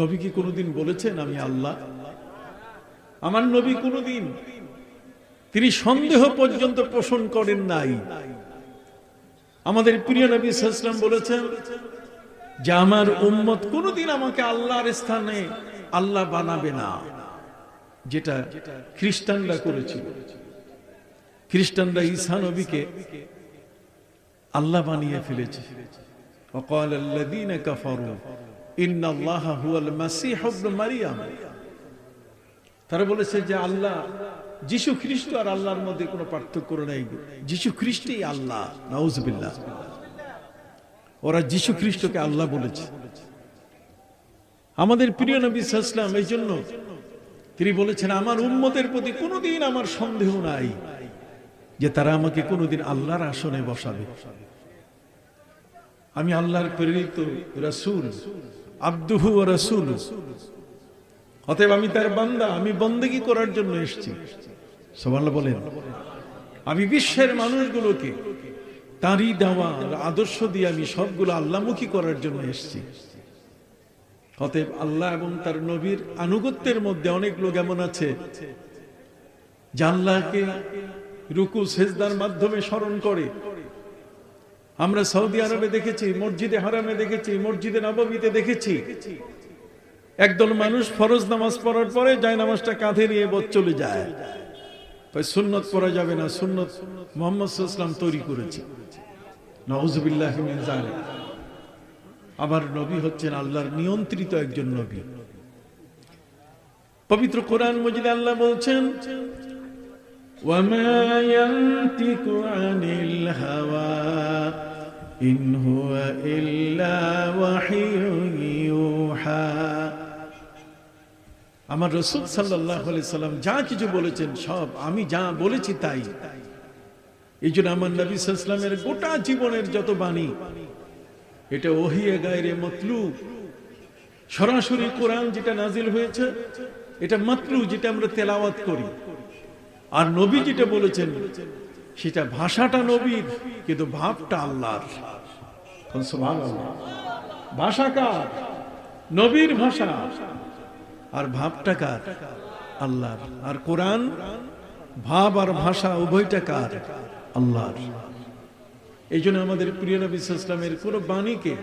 নবী কি কোনোদিন বলেছেন আমি আল্লাহ? আমার নবী কোনোদিন তিনি সন্দেহ পর্যন্ত পোষণ করেন নাই। আমাদের প্রিয় নবী সালাম বলেছেন যে আমার উম্মত কোনোদিন আমাকে আল্লাহর স্থানে আল্লাহ বানাবে না, যেটা খ্রিস্টানরা করেছিল। খ্রিস্টানরা ঈশা নবীকে আল্লাহ বানিয়ে ফেলেছে। তারা বলেছে যে আল্লাহ, যিশু খ্রিস্ট আর আল্লাহর মধ্যে কোনো পার্থক্য নেই। যিশু খ্রিস্টই আল্লাহ নাউজবিল্লা ওরা যিশু খ্রিস্টকে আল্লাহ বলেছে। আমাদের প্রিয় নবী সাল্লাম এই জন্য তিনি বলেছেন, আমার উন্মতের প্রতি কোনোদিন আমার সন্দেহ নাই যে তারা আমাকে কোনোদিন আল্লাহর আসনে বসাবে। আমি আল্লাহর প্রেরিত রাসূল। আব্দুহু রাসূল। অতএব আমি তার বান্দা, আমি বন্দেগী করার জন্য এসেছি। বলেন, আমি বিশ্বের মানুষগুলোকে তারই দেওয়া আদর্শ দিয়ে আমি সবগুলো আল্লাহমুখী করার জন্য এসেছি। অতএব আল্লাহ এবং তার নবীর আনুগত্যের মধ্যে অনেক লোক এমন আছে যে আল্লাহকে রুকু, সেজদার মাধ্যমে স্মরণ করে আমরা সৌদি আরবে দেখেছি মসজিদে হারামে দেখেছি মসজিদে নবমীতে দেখেছি একদল মানুষ ফরজ নামাজ পড়ার পরে যায় নামাজটা কাঁধে নিয়ে বোধ চলে যায় তাই সুন্নত পড়া যাবে না সুন্নত মোহাম্মদ ইসলাম তৈরি করেছে নওয়াজবিল্লাহ মিন যালিক। আবার নবী হচ্ছেন আল্লাহর নিয়ন্ত্রিত একজন নবী পবিত্র কোরআন মজিদে আল্লাহ বলছেন وما ينطق عن الهوى إن هو إلا وحي يوحى আমার রসুল সাল্লাহ সাল্লাম যা কিছু বলেছেন সব আমি যা বলেছি তাই এই জন্য আমার নবী সাল্লামের গোটা জীবনের যত বাণী এটা ওহিয়ে গায়রে মতলু সরাসরি কোরআন যেটা নাজিল হয়েছে এটা মাতলু যেটা আমরা তেলাওয়াত করি আর নবী যেটা বলেছেন সেটা ভাষাটা নবীর কিন্তু ভাবটা আল্লাহর কোন সুবহানাল্লাহ। ভাষা কার? নবীর ভাষা। আর ভাবটা কার? আল্লাহর। আর কোরআন? ভাব আর ভাষা উভয়টা কার? আল্লাহর। এই জন্য আমাদের প্রিয় নবী ইসলামের কোনো বাণীকে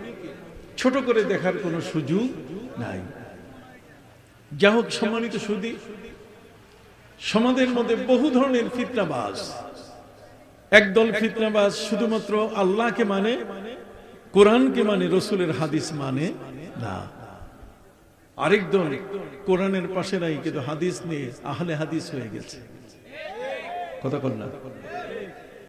ছোট করে দেখার কোনো সুযোগ নাই। যা হোক সম্মানিত সুদী, সমাজের মধ্যে বহু ধরনের ফিতনাবাজ। একদল ফিতনাবাজ শুধুমাত্র আল্লাহকে মানে কোরআনকে মানে রসুলের হাদিস মানে না। আরেক দল কোরআনের পাশে নাই, কিন্তু হাদিস নিয়ে আহলে হাদিস হয়ে গেছে। কথা না।